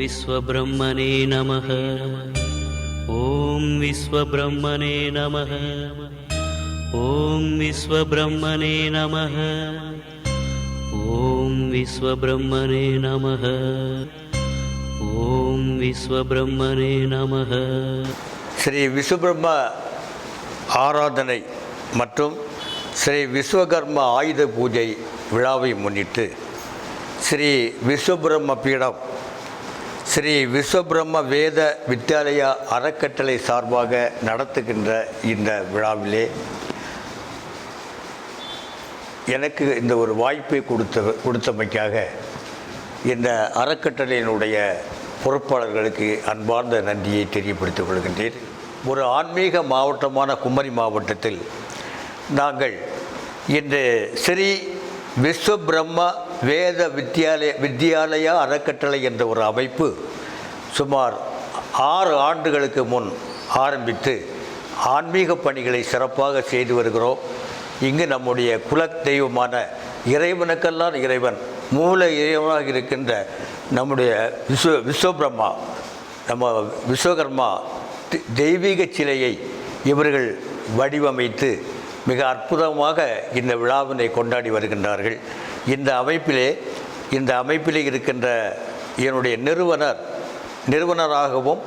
विश्वब्रह्मणे नमः ॐ विश्वब्रह्मणे नमः ॐ विश्वब्रह्मणे नमः ॐ विश्वब्रह्मणे नमः ॐ विश्वब्रह्मणे नमः ஸ்ரீ விசுபிரம்ம ஆராதனை மற்றும் ஸ்ரீ விஸ்வகர்ம ஆயுத பூஜை விழாவை முன்னிட்டு ஸ்ரீ விஸ்வபிரம்ம பீடம் ஸ்ரீ விஸ்வபிரம்ம வேத வித்யாலயா அறக்கட்டளை சார்பாக நடத்துகின்ற இந்த விழாவிலே எனக்கு இந்த ஒரு வாய்ப்பை கொடுத்த கொடுத்தமைக்காக இந்த அறக்கட்டளையினுடைய பொறுப்பாளர்களுக்கு அன்பார்ந்த நன்றியை தெரியப்படுத்திக் கொள்கின்றேன். ஒரு ஆன்மீக மாவட்டமான குமரி மாவட்டத்தில் நாங்கள் இன்று ஸ்ரீ விஸ்வபிரம்ம வேத வித்யாலய வித்யாலயா அறக்கட்டளை என்ற ஒரு அமைப்பு சுமார் ஆறு ஆண்டுகளுக்கு முன் ஆரம்பித்து ஆன்மீக பணிகளை சிறப்பாக செய்து வருகிறோம். இங்கு நம்முடைய குல தெய்வமான இறைவனுக்கெல்லாம் இறைவன் மூல இறைவனாக இருக்கின்ற நம்முடைய விஸ்வ விஸ்வபிரம்மா நம்ம விஸ்வகர்மா தி- தெய்வீக சிலையை இவர்கள் வடிவமைத்து மிக அற்புதமாக இந்த விழாவினை கொண்டாடி வருகின்றார்கள். இந்த அமைப்பிலே இந்த அமைப்பிலே இருக்கின்ற என்னுடைய நிறுவனர் நிறுவனராகவும்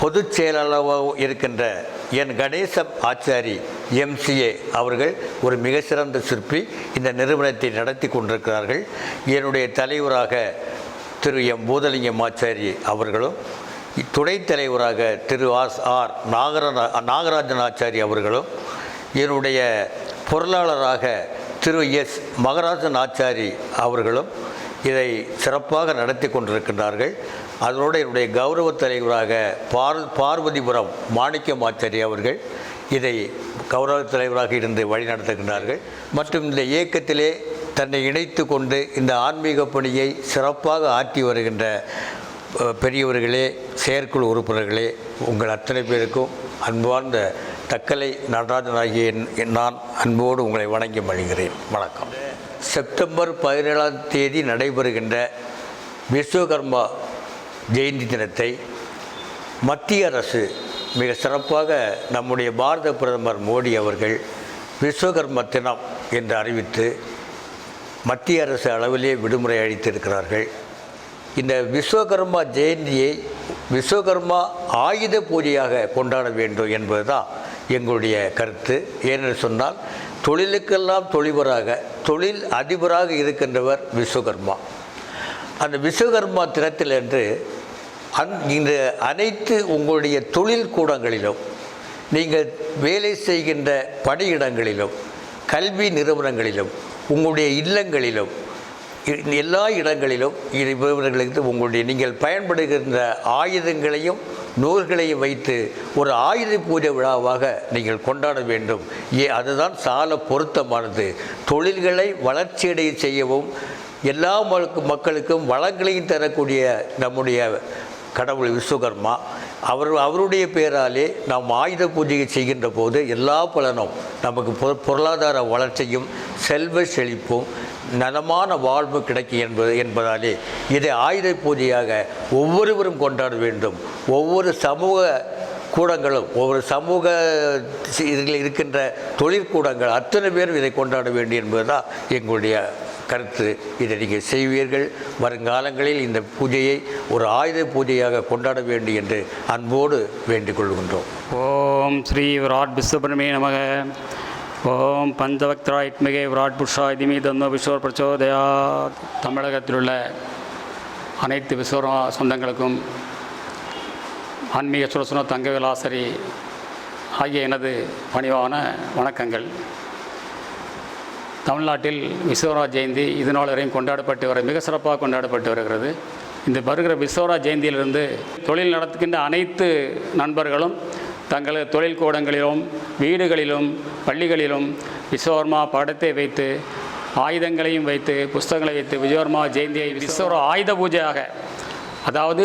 பொதுச் செயலாளராகவும் இருக்கின்ற என் கணேச ஆச்சாரி எம்சிஏ அவர்கள் ஒரு மிக சிறந்த சிற்பி இந்த நிறுவனத்தை நடத்தி கொண்டிருக்கிறார்கள். என்னுடைய தலைவராக திரு எம் பூதலிங்கம் ஆச்சாரி அவர்களும் துணைத் தலைவராக திரு ஆஸ் ஆர் நாகர நாகராஜன் ஆச்சாரி அவர்களும் என்னுடைய பொருளாளராக திரு எஸ். மகராஜன் ஆச்சாரி அவர்களும் இதை சிறப்பாக நடத்தி கொண்டிருக்கின்றார்கள். அதனோடு என்னுடைய கௌரவ தலைவராக பார் பார்வதிபுரம் மாணிக்கம் ஆச்சாரி அவர்கள் இதை கௌரவ தலைவராக இருந்து வழிநடத்துகின்றார்கள். மற்றும் இந்த இயக்கத்திலே தன்னை இணைத்து கொண்டு இந்த ஆன்மீக பணியை சிறப்பாக ஆற்றி வருகின்ற பெரியவர்களே செயற்குழு உறுப்பினர்களே உங்கள் அத்தனை பேருக்கும் அன்பார்ந்த தக்கலை நடராஜனாகிய என்- நான் அன்போடு உங்களை வணங்கி மழிகிறேன் வணக்கம். செப்டம்பர் பதினேழாம் தேதி நடைபெறுகின்ற விஸ்வகர்மா ஜெயந்தி தினத்தை மத்திய அரசு மிக சிறப்பாக நம்முடைய பாரத பிரதமர் மோடி அவர்கள் விஸ்வகர்ம தினம் என்று அறிவித்து மத்திய அரசு அளவிலே விடுமுறை அளித்திருக்கிறார்கள். இந்த விஸ்வகர்மா ஜெயந்தியை விஸ்வகர்மா ஆயுத பூஜையாக கொண்டாட வேண்டும் என்பதுதான் எங்களுடைய கருத்து. ஏனென்று சொன்னால் தொழிலுக்கெல்லாம் தொழிபராக தொழில் அதிபராக இருக்கின்றவர் விஸ்வகர்மா. அந்த விஸ்வகர்மா தினத்திலன்று அந் இந்த அனைத்து உங்களுடைய தொழில் கூடங்களிலும் நீங்கள் வேலை செய்கின்ற பணியிடங்களிலும் கல்வி நிறுவனங்களிலும் உங்களுடைய இல்லங்களிலும் எல்லா இடங்களிலும் இவர்களுக்கு உங்களுடைய நீங்கள் பயன்படுகின்ற ஆயுதங்களையும் நூல்களையும் வைத்து ஒரு ஆயுத பூஜை விழாவாக நீங்கள் கொண்டாட வேண்டும். ஏ அதுதான் சால பொருத்தமானது. தொழில்களை வளர்ச்சியடைய செய்யவும் எல்லா மக்களுக்கும் வளங்களையும் தரக்கூடிய நம்முடைய கடவுள் விஸ்வகர்மா அவர் அவருடைய பேராலே நாம் ஆயுத பூஜையை செய்கின்ற போது எல்லா பலனும் நமக்கு பொ- பொருளாதார வளர்ச்சியும் செல்வ செழிப்பும் நலமான வாழ்வு கிடைக்கும் என்பது என்பதாலே இதை ஆயுத பூஜையாக ஒவ்வொருவரும் கொண்டாட வேண்டும். ஒவ்வொரு சமூக கூடங்களும் ஒவ்வொரு சமூக இதில் இருக்கின்ற தொழிற்கூடங்கள் அத்தனை பேரும் இதை கொண்டாட வேண்டும் என்பதுதான் எங்களுடைய கருத்து இதை நீங்கள் செய்வீர்கள். வருங்காலங்களில் இந்த பூஜையை ஒரு ஆயுத பூஜையாக கொண்டாட வேண்டும் என்று அன்போடு வேண்டிக் கொள்கின்றோம். ஓம் ஸ்ரீ விராட் விஸ்வபிரமே நமக. ஓம் பஞ்சவக்திராய்த்மிகே விராட் புஷா திமி தந்தோ விஸ்வர் பிரச்சோதயா தமிழகத்திலுள்ள அனைத்து விஸ்வர சொந்தங்களுக்கும் ஆன்மீக சுரசுன தங்க விலாசரி ஆகிய எனது பணிவான வணக்கங்கள். தமிழ்நாட்டில் விஸ்வரா ஜெயந்தி இது வரையும் கொண்டாடப்பட்டு வர மிக சிறப்பாக கொண்டாடப்பட்டு வருகிறது. இந்த வருகிற விஸ்வரா ஜெயந்தியிலிருந்து தொழில் நடத்துகின்ற அனைத்து நண்பர்களும் தங்களது தொழில் கூடங்களிலும் வீடுகளிலும் பள்ளிகளிலும் விஸ்வகர்மா படத்தை வைத்து ஆயுதங்களையும் வைத்து புஸ்தகங்களை வைத்து விஸ்வகர்மா ஜெயந்தியை விஸ்வர ஆயுத பூஜையாக அதாவது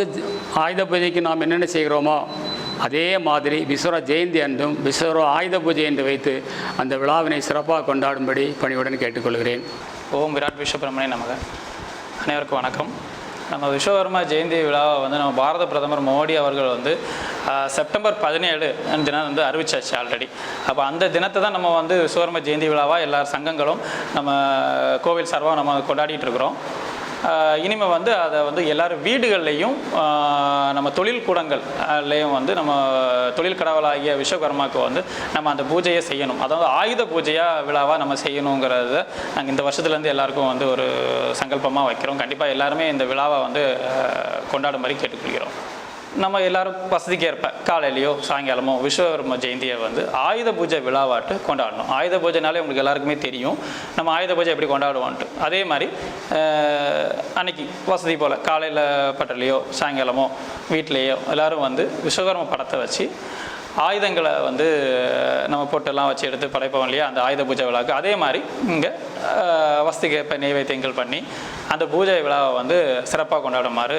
ஆயுத பூஜைக்கு நாம் என்னென்ன செய்கிறோமோ அதே மாதிரி விஸ்வர ஜெயந்தி அன்றும் விஸ்வர ஆயுத பூஜை என்று வைத்து அந்த விழாவினை சிறப்பாக கொண்டாடும்படி பணியுடன் கேட்டுக்கொள்கிறேன். ஓம் விராட் விஸ்வபிரமணே நமக. அனைவருக்கும் வணக்கம். நம்ம விஸ்வகர்மா ஜெயந்தி விழாவை வந்து நம்ம பாரத பிரதமர் மோடி அவர்கள் வந்து செப்டம்பர் பதினேழு தினம் வந்து அறிவிச்சாச்சு ஆல்ரெடி. அப்போ அந்த தினத்தை தான் நம்ம வந்து விஸ்வகர்மா ஜெயந்தி விழாவாக எல்லா சங்கங்களும் நம்ம கோவில் சார்பாக நம்ம கொண்டாடிட்டு இருக்கிறோம். இனிமேல் வந்து அதை வந்து எல்லாரும் வீடுகள்லையும் நம்ம தொழில் கூடங்கள்லையும் வந்து நம்ம தொழில் கடவுளாகிய விஸ்வகர்மாவுக்கு வந்து நம்ம அந்த பூஜையை செய்யணும். அதாவது ஆயுத பூஜையாக விழாவாக நம்ம செய்யணுங்கிறத நாங்கள் இந்த வருஷத்துலேருந்து எல்லாருக்கும் வந்து ஒரு சங்கல்பமாக வைக்கிறோம். கண்டிப்பாக எல்லாருமே இந்த விழாவை வந்து ஆஹ், கொண்டாடும்படி கேட்டுக்கொள்கிறோம். நம்ம எல்லாரும் வசதிக்கு ஏற்ப காலையிலையோ சாயங்காலமோ விஸ்வகர்ம ஜெயந்தியை வந்து ஆயுத பூஜை விழாவாட்டு கொண்டாடணும். ஆயுத பூஜைனாலே உங்களுக்கு எல்லாருக்குமே தெரியும். நம்ம ஆயுத பூஜை எப்படி கொண்டாடுவோன்ட்டு அதே மாதிரி அன்னைக்கு வசதி போல் காலையில் பட்டலையோ சாயங்காலமோ வீட்லேயோ எல்லோரும் வந்து விஸ்வகர்ம படத்தை வச்சு ஆயுதங்களை வந்து நம்ம பொட்டெல்லாம் வச்சு எடுத்து படைப்போம் இல்லையா? அந்த ஆயுத பூஜை விழாவுக்கு. அதே மாதிரி இங்கே வசதிக்கு ஏற்ப நெய்வேத்தியங்கள் பண்ணி அந்த பூஜை விழாவை வந்து சிறப்பாக கொண்டாடுமாறு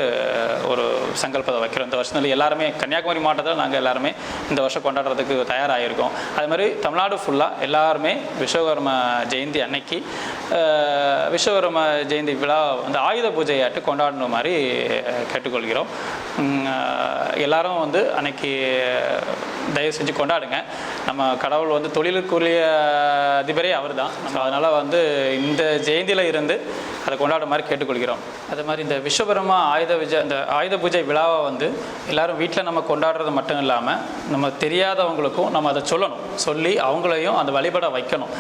ஒரு சங்கல்பத்தை வைக்கிறோம். இந்த வருஷத்துல எல்லாருமே கன்னியாகுமரி மாவட்டத்தில் நாங்கள் எல்லாருமே இந்த வருஷம் கொண்டாடுறதுக்கு தயாராகிருக்கோம் அது மாதிரி தமிழ்நாடு ஃபுல்லாக எல்லாருமே விஸ்வகர்ம ஜெயந்தி அன்னைக்கு விஸ்வகர்ம ஜெயந்தி விழா வந்து ஆயுத பூஜையாட்டு கொண்டாடணும் மாதிரி கேட்டுக்கொள்கிறோம். எல்லாரும் வந்து அன்னைக்கு தயவு செஞ்சு கொண்டாடுங்க. நம்ம கடவுள் வந்து தொழிலுக்குரிய அதிபரே அவர் தான் நம்ம அதனால் வந்து இந்த ஜெயந்தியில் இருந்து அதை கொண்டாட மாதிரி கேட்டுக்கொள்கிறோம். அது மாதிரி இந்த விஸ்வபரமா ஆயுத விஜய் இந்த ஆயுத பூஜை விழாவை வந்து எல்லாரும் வீட்டில் நம்ம கொண்டாடுறது மட்டும் இல்லாமல் நம்ம தெரியாதவங்களுக்கும் நம்ம அதை சொல்லணும். சொல்லி அவங்களையும் அந்த வழிபட வைக்கணும்.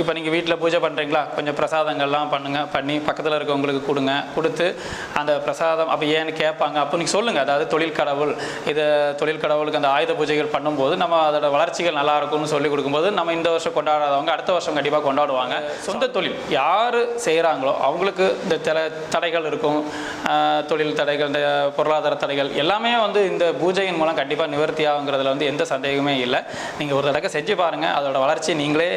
இப்போ நீங்கள் வீட்டில் பூஜை பண்ணுறீங்களா கொஞ்சம் பிரசாதங்கள்லாம் பண்ணுங்கள் பண்ணி பக்கத்தில் இருக்கவங்களுக்கு கொடுங்க. கொடுத்து அந்த பிரசாதம் அப்போ ஏன்னு கேட்பாங்க அப்போ நீங்கள் சொல்லுங்கள் அதாவது தொழில் கடவுள் இது தொழில் கடவுளுக்கு அந்த ஆயுத பூஜைகள் பண்ணும்போது நம்ம அதோட வளர்ச்சிகள் நல்லா இருக்கும்னு சொல்லி கொடுக்கும்போது நம்ம இந்த வருஷம் கொண்டாடாதவங்க அடுத்த வருஷம் கண்டிப்பாக கொண்டாடுவாங்க. சொந்த தொழில் யார் செய்கிறாங்களோ அவங்களுக்கு இந்த தல தடைகள் இருக்கும். தொழில் தடைகள் இந்த பொருளாதார தடைகள் எல்லாமே வந்து இந்த பூஜையின் மூலம் கண்டிப்பாக நிவர்த்தி ஆகுங்கிறதுல வந்து எந்த சந்தேகமே இல்லை. நீங்கள் ஒரு தடவை செஞ்சு பாருங்கள் அதோட வளர்ச்சி நீங்களே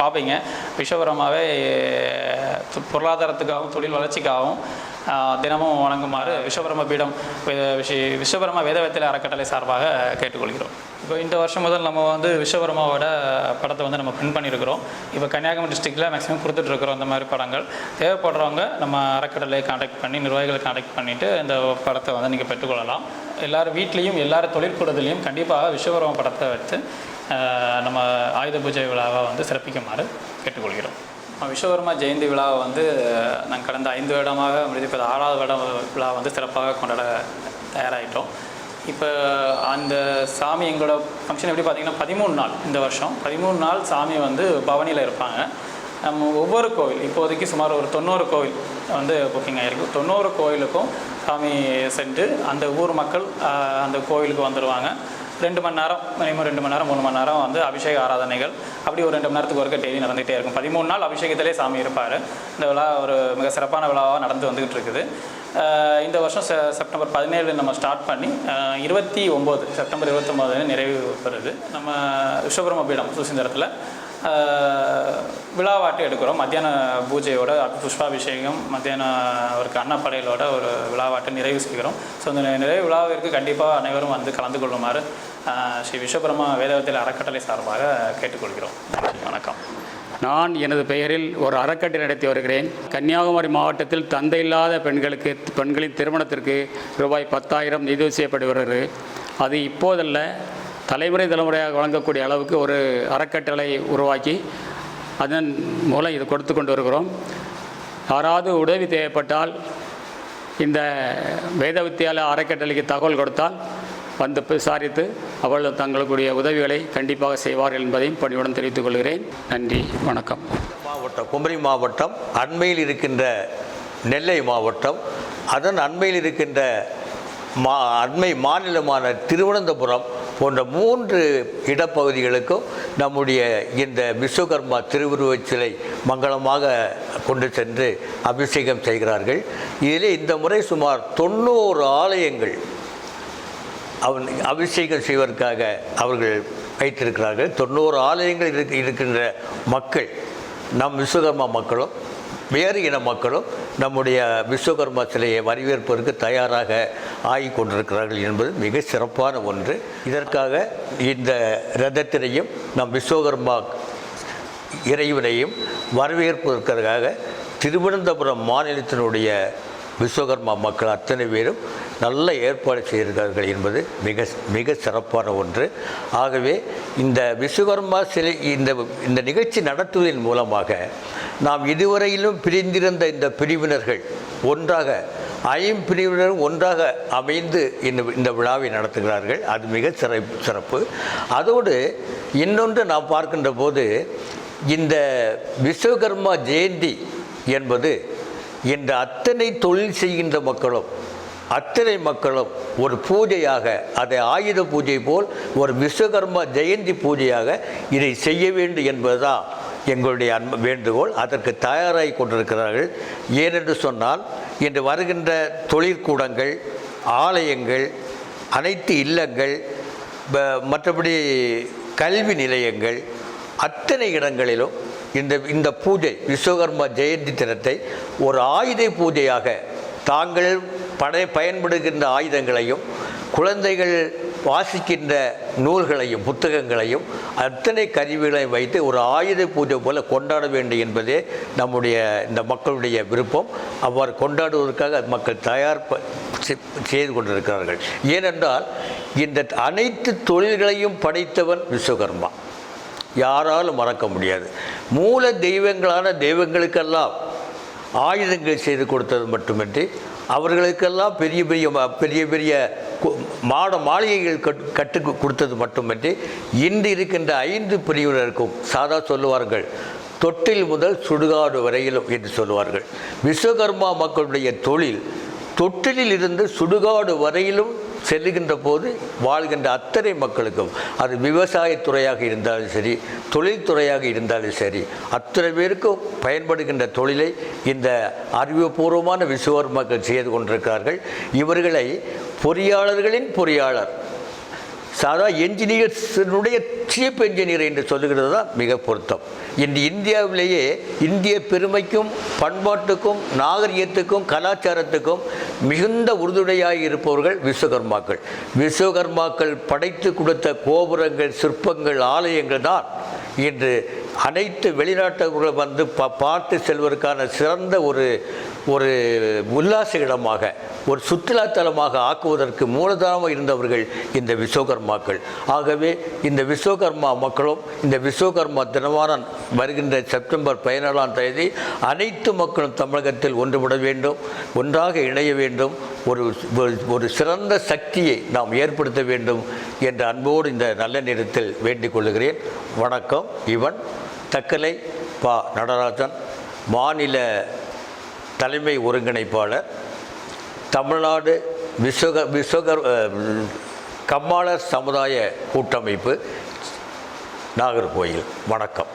பார்ப்பீங்க விஸ்வபரமாகவே பொருளாதாரத்துக்காகவும் தொழில் வளர்ச்சிக்காகவும் தினமும் வணங்குமாறு விஸ்வபரம பீடம் வே- விஸ்வபரம வேதவத்தில அறக்கட்டளை சார்பாக கேட்டுக்கொள்கிறோம். இப்போ இந்த வருஷம் முதல் நம்ம வந்து விஸ்வபரமாவோட படத்தை வந்து நம்ம பிரிண்ட் பண்ணியிருக்கிறோம். இப்போ கன்னியாகுமரி டிஸ்ட்ரிக்டில் மேக்ஸிமம் கொடுத்துட்ருக்குறோம் அந்த மாதிரி படங்கள். தேவைப்படுறவங்க நம்ம அறக்கட்டளை காண்டாக்ட் பண்ணி நிர்வாகிகளை காண்டாக்ட் பண்ணிவிட்டு இந்த படத்தை வந்து நீங்கள் பெற்றுக்கொள்ளலாம். எல்லாரும் வீட்லேயும் எல்லார் தொழிற்கூடத்துலேயும் கண்டிப்பாக விஸ்வபரம படத்தை வச்சு நம்ம ஆயுத பூஜை விழாவை வந்து சிறப்பிக்குமாறு கேட்டுக்கொள்கிறோம். விஸ்வகர்மா ஜெயந்தி விழாவை வந்து நாங்கள் கடந்த ஐந்து வருடமாக முடிஞ்சு இப்போ ஆறாவது வருடம் விழா வந்து சிறப்பாக கொண்டாட தயாராகிட்டோம் இப்போ அந்த சாமி எங்களோட ஃபங்க்ஷன் எப்படி பார்த்தீங்கன்னா பதிமூணு நாள் இந்த வருஷம். பதிமூணு நாள் சாமி வந்து பவனியில் இருப்பாங்க. நம்ம ஒவ்வொரு கோவில் இப்போதைக்கு சுமார் ஒரு தொண்ணூறு கோவில் வந்து புக்கிங் ஆகிருக்கு தொண்ணூறு கோவிலுக்கும் சாமி சென்று அந்த ஊர் மக்கள் அந்த கோவிலுக்கு வந்துடுவாங்க ரெண்டு மணி நேரம் மினிமம் ரெண்டு மணி நேரம் மூணு மணி நேரம் வந்து அபிஷேக ஆராதனைகள். அப்படி ஒரு ரெண்டு மணி நேரத்துக்கு ஒருக்க டெய்லி நடந்துகிட்டே இருக்கும். பதிமூணு நாள் அபிஷேகத்திலே சாமி இருப்பார். இந்த விழா ஒரு மிக சிறப்பான விழாவாக நடந்து வந்துகிட்டு இருக்குது. இந்த வருஷம் செ செப்டம்பர் பதினேழு நம்ம ஸ்டார்ட் பண்ணி இருபத்தி ஒம்பது செப்டம்பர் இருபத்தொம்போது நிறைவு பெறுது. நம்ம விஸ்வபிரம பீடம் சுசீந்திரத்தில். ஆஹ் விழாவாட்டு எடுக்கிறோம். மத்தியான பூஜையோட புஷ்பாபிஷேகம் மத்தியானம் அவருக்கு அன்னப்படையலோட ஒரு விழாவாட்டை நிறைவு செய்கிறோம். ஸோ இந்த நிறைவு விழாவிற்கு கண்டிப்பாக அனைவரும் வந்து கலந்து கொள்ளுமாறு ஸ்ரீ விஸ்வபிரமா வேதவத்தில் அறக்கட்டளை சார்பாக கேட்டுக்கொள்கிறோம். நன்றி வணக்கம். நான் எனது பெயரில் ஒரு அறக்கட்டளை நடத்தி வருகிறேன். கன்னியாகுமரி மாவட்டத்தில் தந்தை இல்லாத பெண்களுக்கு பெண்களின் திருமணத்திற்கு ரூபாய் பத்தாயிரம் நிதி செய்யப்பட்டு வருகிறது அது இப்போதல்ல தலைமுறை தலைமுறையாக வழங்கக்கூடிய அளவுக்கு ஒரு அறக்கட்டளை உருவாக்கி அதன் மூலம் இது கொடுத்து கொண்டு வருகிறோம். யாராவது உதவி தேவைப்பட்டால் இந்த வேத வித்தியாலய அறக்கட்டளைக்கு தகவல் கொடுத்தால் வந்து விசாரித்து அவர்கள் தங்களுடைய உதவிகளை கண்டிப்பாக செய்வார்கள் என்பதையும் பணிவுடன் தெரிவித்துக் கொள்கிறேன். நன்றி வணக்கம். மாவட்டம் குமரி மாவட்டம் அண்மையில் இருக்கின்ற நெல்லை மாவட்டம் அதன் அண்மையில் இருக்கின்ற மா அண்மை மாநிலமான திருவனந்தபுரம் போன்ற மூன்று இடப்பகுதிகளுக்கும் நம்முடைய இந்த விஸ்வகர்மா திருவுருவச் சிலை மங்களமாக கொண்டு சென்று அபிஷேகம் செய்கிறார்கள். இதிலே இந்த முறை சுமார் தொண்ணூறு ஆலயங்கள் அவன் அபிஷேகம் செய்வதற்காக அவர்கள் வைத்திருக்கிறார்கள். தொண்ணூறு ஆலயங்கள் இருக்கின்ற மக்கள் நம் விஸ்வகர்மா மக்களும் வேறு இன மக்களும் நம்முடைய விஸ்வகர்மா சிலையை வரவேற்பதற்கு தயாராக ஆகி கொண்டிருக்கிறார்கள் என்பது மிக சிறப்பான ஒன்று. இதற்காக இந்த ரதத்தினையும் நம் விஸ்வகர்மா இறைவனையும் வரவேற்பதற்காக திருவனந்தபுரம் மாநிலத்தினுடைய விஸ்வகர்மா மக்கள் அத்தனை பேரும் நல்ல ஏற்பாடு செய்திருக்கிறார்கள் என்பது மிக மிக சிறப்பான ஒன்று. ஆகவே இந்த விஸ்வகர்மா சிலை இந்த இந்த நிகழ்ச்சி நடத்துவதன் மூலமாக நாம் இதுவரையிலும் பிரிந்திருந்த இந்த பிரிவினர்கள் ஒன்றாக ஐம்பிரிவினரும் ஒன்றாக அமைந்து இந்த இந்த விழாவை நடத்துகிறார்கள். அது மிக சிறப்பு சிறப்பு. அதோடு இன்னொன்று நாம் பார்க்கின்ற போது இந்த விஸ்வகர்மா ஜெயந்தி என்பது இந்த அத்தனை தொழில் செய்கின்ற மக்களும் அத்தனை மக்களும் ஒரு பூஜையாக அதை ஆயுத பூஜை போல் ஒரு விஸ்வகர்மா ஜெயந்தி பூஜையாக இதை செய்ய வேண்டும் என்பதுதான் எங்களுடைய அன்பு வேண்டுகோள் அதற்கு தயாராகி கொண்டிருக்கிறார்கள். ஏனென்று சொன்னால் இன்று வருகின்ற தொழிற்கூடங்கள் ஆலயங்கள் அனைத்து இல்லங்கள் மற்றபடி கல்வி நிலையங்கள் அத்தனை இடங்களிலும் இந்த இந்த பூஜை விஸ்வகர்மா ஜெயந்தி தினத்தை ஒரு ஆயுத பூஜையாக தாங்கள் படை பயன்படுகின்ற ஆயுதங்களையும் குழந்தைகள் வாசிக்கின்ற நூல்களையும் புத்தகங்களையும் அத்தனை கருவிகளையும் வைத்து ஒரு ஆயுத பூஜை போல கொண்டாட வேண்டும் என்பதே நம்முடைய இந்த மக்களுடைய விருப்பம். அவ்வாறு கொண்டாடுவதற்காக மக்கள் தயார் செ- செய்து கொண்டிருக்கிறார்கள். ஏனென்றால் இந்த அனைத்து தொழில்களையும் படைத்தவன் விஸ்வகர்மா. யாராலும் மறக்க முடியாது. மூல தெய்வங்களான தெய்வங்களுக்கெல்லாம் ஆயுதங்கள் செய்து கொடுத்தது மட்டுமின்றி அவர்களுக்கெல்லாம் பெரிய பெரிய ம- பெரிய பெரிய கு- மாட மாளிகைகள் கட் கட்டு கொடுத்தது மட்டுமின்றி இன்று இருக்கின்ற ஐந்து பிரிவினருக்கும் சாதா சொல்லுவார்கள் தொட்டில் முதல் சுடுகாடு வரையிலும் என்று சொல்லுவார்கள். விஸ்வகர்மா மக்களுடைய தொழில் தொட்டிலில் இருந்து சுடுகாடு வரையிலும் செல்லுகின்ற போது வாழ்கின்ற அத்தனை மக்களுக்கும் அது விவசாயத்துறையாக இருந்தாலும் சரி தொழில்துறையாக இருந்தாலும் சரி அத்தனை பேருக்கும் பயன்படுகின்ற தொழிலை இந்த அறிவுபூர்வமான விசுவர் மக்கள் செய்து கொண்டிருக்கிறார்கள். இவர்களை பொறியாளர்களின் பொறியாளர் சாதா என்ஜினியர்ஸினுடைய சீப் என்ஜினியர் என்று சொல்லுகிறது தான் மிக பொருத்தம். இன்று இந்தியாவிலேயே இந்திய பெருமைக்கும் பண்பாட்டுக்கும் நாகரிகத்துக்கும் கலாச்சாரத்துக்கும் மிகுந்த உறுதுணையாக இருப்பவர்கள் விஸ்வகர்மாக்கள். விஸ்வகர்மாக்கள் படைத்து கொடுத்த கோபுரங்கள் சிற்பங்கள் ஆலயங்கள் தான் இன்று அனைத்து வெளிநாட்டவர்கள் வந்து ப பார்த்து செல்வதற்கான சிறந்த ஒரு ஒரு உல்லாச இடமாக ஒரு சுற்றுலாத்தலமாக ஆக்குவதற்கு மூலதனமாக இருந்தவர்கள் இந்த விஸ்வகர்மாக்கள். ஆகவே இந்த விஸ்வகர்மா மக்களும் இந்த விஸ்வகர்மா தினமான வருகின்ற செப்டம்பர் பதினேழாம் தேதி அனைத்து மக்களும் தமிழகத்தில் ஒன்றுபட வேண்டும் ஒன்றாக இணைய வேண்டும் ஒரு ஒரு- ஒரு சிறந்த சக்தியை நாம் ஏற்படுத்த வேண்டும் என்ற அன்போடு இந்த நல்ல நேரத்தில் வேண்டிக் கொள்கிறேன். வணக்கம் இவன் தக்கலை பா நடராஜன் மாநில தலைமை ஒருங்கிணைப்பாளர் தமிழ்நாடு விஸ்வக விஸ்வகர் கம்மாளர் சமுதாய கூட்டமைப்பு நாகர்கோயில். வணக்கம்.